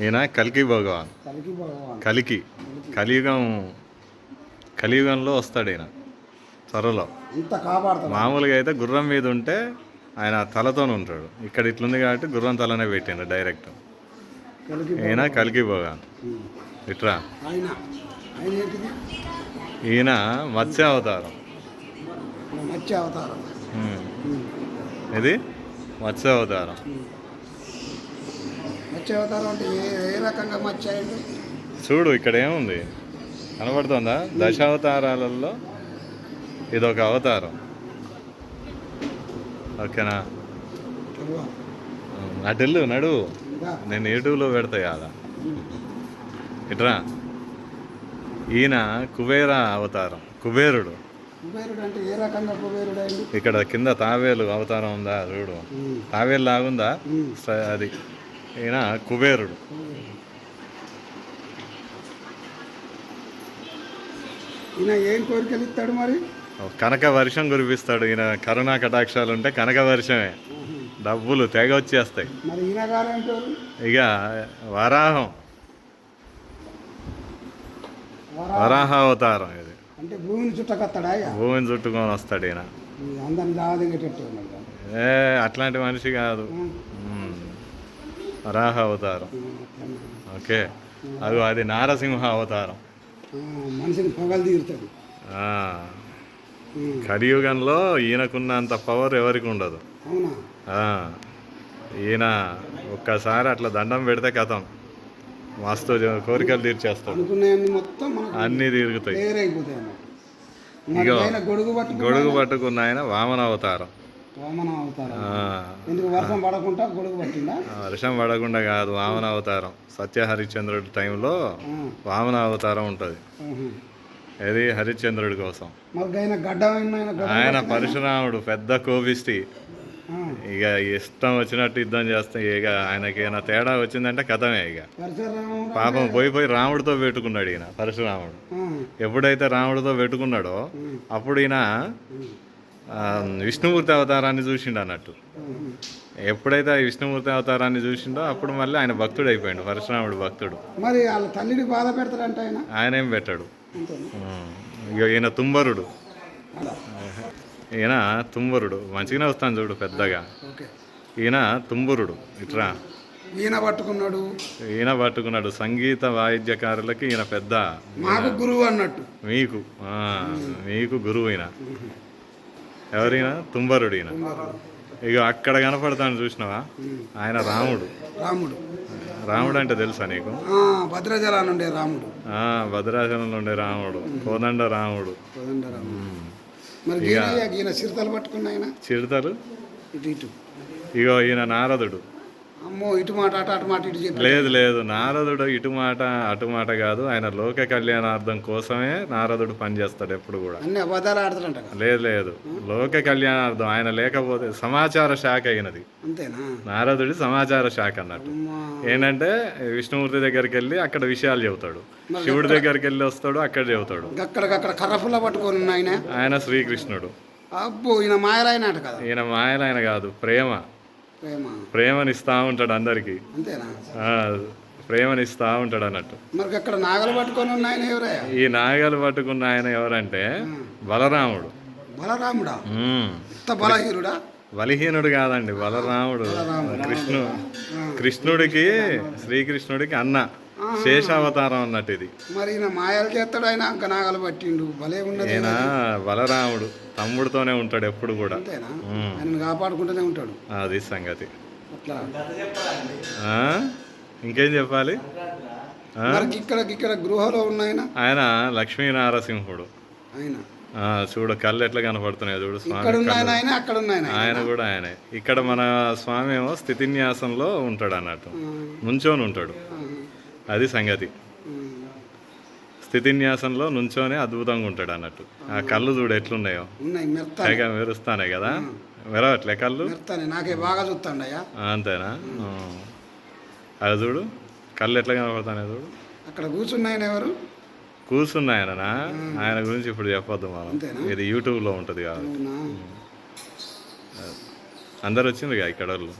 ఈయన కలికి భగవాన్. కలికి భగవాన్. కలికి. కలియుగం కలియుగంలో వస్తాడు ఈయన. త్వరలో. మామూలుగా అయితే గుర్రం మీద ఉంటే ఆయన తలతోనే ఉంటాడు. ఇక్కడ ఇట్లుంది కాబట్టి గుర్రం తలనే పెట్టిండు డైరెక్ట్. ఈయన కలికి భగవాన్. ఇట్రా. ఈయన మత్స్య అవతారం. మత్స్య అవతారం. ఇది మత్స్య అవతారం. అంటే ఏ ఏ రకంగా చూడు ఇక్కడ ఏముంది? కనబడుతుందా? దశావతారాలలో ఇదొక అవతారం. ఓకేనా? తెలువా? అటెల్లు నడు. నేను యూట్యూబ్లో పెడతా కదా ఇట్రా. ఈయన కుబేర అవతారం కుబేరుడు. అంటే ఇక్కడ కింద తావేలు అవతారం ఉందా? చూడు. తావేలు లాగుందా? అది. ఈయన కుబేరుడు. ఈయన ఏం కోరికలు ఇస్తాడు మరి? కనక వర్షం కురిపిస్తాడు. ఈయన కరుణా కటాక్షాలు ఉంటే కనక వర్షమే. డబ్బులు తెగ వచ్చేస్తాయి. ఇక వరాహం వరా- వరాహ. అవతారం ఇది. అంటే భూమిని చుట్టకత్తాడా ఇక? భూమిని చుట్టుకొని వస్తాడు ఈయన. అందరిని. ఏ అట్లాంటి మనిషి కాదు. వరాహ అవతారం. ఓకే. అది అది నారసింహ అవతారం. మనిషిని పొగలు తీరుతాడు. కలియుగంలో ఈయనకున్నంత పవర్ ఎవరికి ఉండదు. ఈయన ఒక్కసారి అట్లా దండం పెడితే కథం మస్తు జ- కోరికలు తీర్చేస్తాడు. అన్నీ తిరుగుతాయి గొడుగు పట్టుకున్న ఆయన వామన అవతారం. వామన అవుతారు. ఆ, ఎందుకు వర్షం పడకుండా గొడుగు పట్టిందా? వర్షం పడకుండా కాదు వామన అవతారం. సత్య హరిశ్చంద్రుడి టైంలో వామన అవతారం ఉంటుంది. ఇది హరిశ్చంద్రుడి కోసం. ఆయన పరశురాముడు పెద్ద కోపిష్టి ఇక ఇష్టం వచ్చినట్టు యుద్ధం చేస్తే ఇక ఆయనకి ఏమైనా తేడా వచ్చిందంటే కథమే ఇక. పాపం పోయి పోయి రాముడితో పెట్టుకున్నాడు ఈయన పరశురాముడు. ఎప్పుడైతే రాముడితో పెట్టుకున్నాడో అప్పుడు ఈయన విష్ణుమూర్తి అవతారాన్ని చూసిండు అన్నట్టు. ఎప్పుడైతే ఆ విష్ణుమూర్తి అవతారాన్ని చూసిండో అప్పుడు మళ్ళీ ఆయన భక్తుడు అయిపోయాడు పరశురాముడు భక్తుడు. మరి వాళ్ళ తల్లిని బాధ పెడతాడంట ఆయన? ఆయన ఏం పెట్టాడు. ఈయన తుంబరుడు. ఈయన తుంబరుడు. మంచిగానే వస్తాను చూడు పెద్దగా. ఈయన తుంబురుడు. ఇట్రా. ఈయన పట్టుకున్నాడు. ఈయన పట్టుకున్నాడు. సంగీత వాయిద్యకారులకి ఈయన పెద్ద. మాకు గురువు అన్నట్టు. మీకు మీకు గురువు ఈయన. ఎవరైనా? తుంబరుడు. ఈయన ఇక అక్కడ కనపడతాను చూసినావా? ఆయన రాముడు. రాముడు. రాముడు అంటే తెలుసా నీకు? ఆ, భద్రాచలం నుండే రాముడు. భద్రాచలంలో ఉండే రాముడు. కోదండ రాముడు. చిరుతలు ఇటు. ఇగో ఈయన నారదుడు. అమ్మో ఇటు మాట అటు అటు మాట ఇటు చెప్పి లేదు లేదు. నారదుడు ఇటు మాట అటు మాట కాదు. ఆయన లోక కళ్యాణార్థం కోసమే నారదుడు పనిచేస్తాడు ఎప్పుడు కూడా. అన్ని అబద్ధాలు ఆడతాడంట. లేదు లేదు. లోక కళ్యాణార్థం ఆయన లేకపోతే సమాచార శాఖ అయినది. అంతేనా? నారదుడి సమాచార శాఖ అన్నట్టు. ఏంటంటే విష్ణుమూర్తి దగ్గరికి వెళ్ళి అక్కడ విషయాలు చెబుతాడు. శివుడి దగ్గరికి వెళ్ళి వస్తాడు అక్కడ చెబుతాడు. అక్కడికక్కడ కర్రఫుల్ల పట్టుకొని ఆయన? ఆయన శ్రీకృష్ణుడు. అబ్బో ఈయన మాయలాయనాట కదా. ఈయన మాయలు ఆయన కాదు ప్రేమ. ప్రేమనిస్తా ఉంటాడు అందరికి. ప్రేమనిస్తా ఉంటాడు అన్నట్టు. మరి అక్కడ నాగలు పట్టుకొని ఉన్న ఆయన ఎవరయ్యా ఈ నాగలు పట్టుకున్న ఆయన ఎవరంటే బలరాముడు. బలరాముడా? బలహీనుడా? బలహీనుడు కాదండి బలరాముడు. కృష్ణు కృష్ణుడికి శ్రీకృష్ణుడికి అన్న. శేషావతారం అన్నట్టు ఇది. మరి ఈయన మాయలు చేస్తాడు ఆయన అంక నాగలు పట్టిండు. భలే ఉన్నది ఈయన బలరాముడు తమ్ముడితోనే ఉంటాడు ఎప్పుడు కూడా. అంతేనా. ఆయన కాపాడుకుంటూనే ఉంటాడు. అది సంగతి. అట్లా? ఇంకేం చెప్పాలి? ఇక్కడ ఇక్కడ గృహలో ఉన్న ఆయన? ఆయన లక్ష్మీ నారసింహుడు ఆయన చూడు కళ్ళు ఎట్లా కనపడుతున్నాయి చూడు స్వామి ఆయన కూడా ఆయనే. ఇక్కడ మన స్వామి ఏమో స్థితిన్యాసంలో ఉంటాడు అన్నట్టు. నుంచొని ఉంటాడు. అది సంగతి. స్థితిన్యాసంలో నుంచొని అద్భుతంగా ఉంటాడు అన్నట్టు. ఆ కళ్ళు చూడు ఎట్లున్నాయో. మెరుస్తానే. కదా? మెరవట్లే కళ్ళు? నాకే బాగా చూస్తాడయ్యా. అంతేనా. అది చూడు కళ్ళు ఎట్లా కనపడతానే చూడు. అక్కడ కూర్చున్న ఆయన ఎవరు? కూర్చున్న ఆయననా ఆయన గురించి ఇప్పుడు చెప్పొద్దు మనం? ఇది యూట్యూబ్లో ఉంటుంది కాదు అవునా? అందరు వచ్చింది ఇక్కడ వాళ్ళు